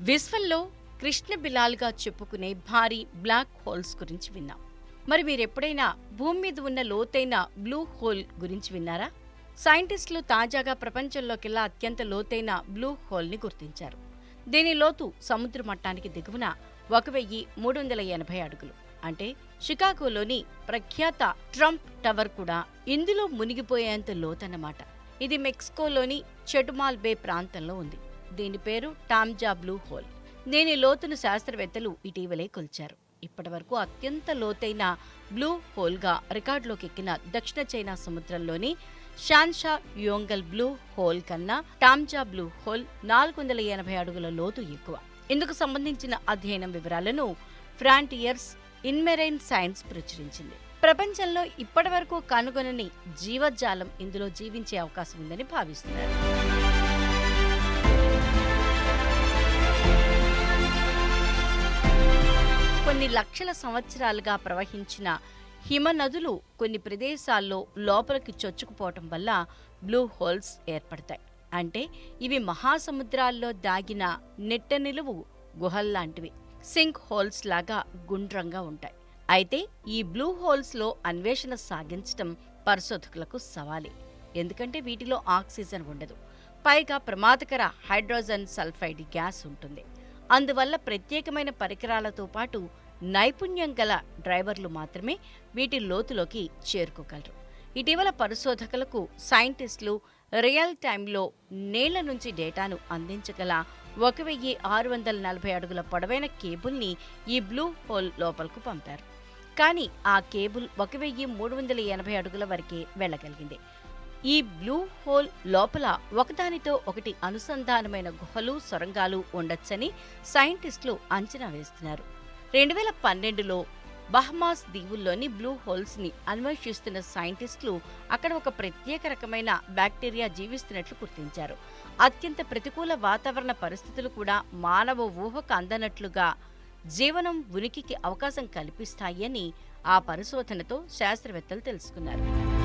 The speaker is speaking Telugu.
విశ్వంలో కృష్ణ బిలాల్గా చెప్పుకునే భారీ బ్లాక్ హోల్స్ గురించి విన్నాం. మరి మీరు ఎప్పుడైనా భూమి మీద ఉన్న లోతైన బ్లూ హోల్ గురించి విన్నారా? సైంటిస్టులు తాజాగా ప్రపంచంలోకెల్లా అత్యంత లోతైన బ్లూ హోల్ని గుర్తించారు. దీని లోతు సముద్ర మట్టానికి దిగువన ఒక వెయ్యి మూడు వందల ఎనభై అడుగులు. అంటే షికాగోలోని ప్రఖ్యాత ట్రంప్ టవర్ కూడా ఇందులో మునిగిపోయేంత లోతన్నమాట. ఇది మెక్సికోలోని చెటుమాల్ బే ప్రాంతంలో ఉంది. దీని పేరు టామ్జా బ్లూ హోల్. దీని లోతును శాస్త్రవేత్తలు ఇటీవలే కొలిచారు. ఇప్పటివరకు అత్యంత లోతైన బ్లూ హోల్గా రికార్డులోకి ఎక్కిన దక్షిణ చైనా సముద్రంలోని షాన్షా యోంగల్ బ్లూ హోల్ కన్నా టామ్జా బ్లూ హోల్ నాలుగు వందల ఎనభై అడుగుల లోతు ఎక్కువ. ఇందుకు సంబంధించిన అధ్యయనం వివరాలను ఫ్రాంటియర్స్ ఇన్మెరైన్ సైన్స్ ప్రచురించింది. ప్రపంచంలో ఇప్పటివరకు కనుగొనని జీవజాలం ఇందులో జీవించే అవకాశం ఉందని భావిస్తున్నారు. కొన్ని లక్షల సంవత్సరాలుగా ప్రవహించిన హిమనదులు కొన్ని ప్రదేశాల్లో లోపలికి చొచ్చుకుపోవటం వల్ల బ్లూ హోల్స్ ఏర్పడతాయి. అంటే ఇవి మహాసముద్రాల్లో దాగిన నెట్ట నిలువు గుహల్లాంటివి సింక్ హోల్స్ లాగా గుండ్రంగా ఉంటాయి. అయితే ఈ బ్లూ హోల్స్లో అన్వేషణ సాగించటం పరిశోధకులకు సవాలే. ఎందుకంటే వీటిలో ఆక్సిజన్ ఉండదు. పైగా ప్రమాదకర హైడ్రోజన్ సల్ఫైడ్ గ్యాస్ ఉంటుంది. అందువల్ల ప్రత్యేకమైన పరికరాలతో పాటు నైపుణ్యం గల డ్రైవర్లు మాత్రమే వీటి లోతులోకి చేరుకోగలరు. ఇటీవల పరిశోధకులకు సైంటిస్టులు రియల్ టైంలో నేళ్ళ నుంచి డేటాను అందించగల ఒక వెయ్యి ఆరు వందల నలభై అడుగుల పొడవైన కేబుల్ని ఈ బ్లూ హోల్ లోపలకు పంపారు. కానీ ఆ కేబుల్ ఒక వెయ్యి మూడు వందల ఎనభై అడుగుల వరకే వెళ్ళగలిగింది. ఈ బ్లూ హోల్ లోపల ఒకదానితో ఒకటి అనుసంధానమైన గుహలు సొరంగాలు ఉండొచ్చని సైంటిస్టులు అంచనా వేస్తున్నారు. రెండు వేల పన్నెండులో బహమాస్ దీవుల్లోని బ్లూ హోల్స్ని అన్వేషిస్తున్న సైంటిస్టులు అక్కడ ఒక ప్రత్యేక రకమైన బ్యాక్టీరియా జీవిస్తున్నట్లు గుర్తించారు. అత్యంత ప్రతికూల వాతావరణ పరిస్థితులు కూడా మానవ ఊహకు అందనట్లుగా జీవనం ఉనికికి అవకాశం కల్పిస్తాయని ఆ పరిశోధనతో శాస్త్రవేత్తలు తెలుసుకున్నారు.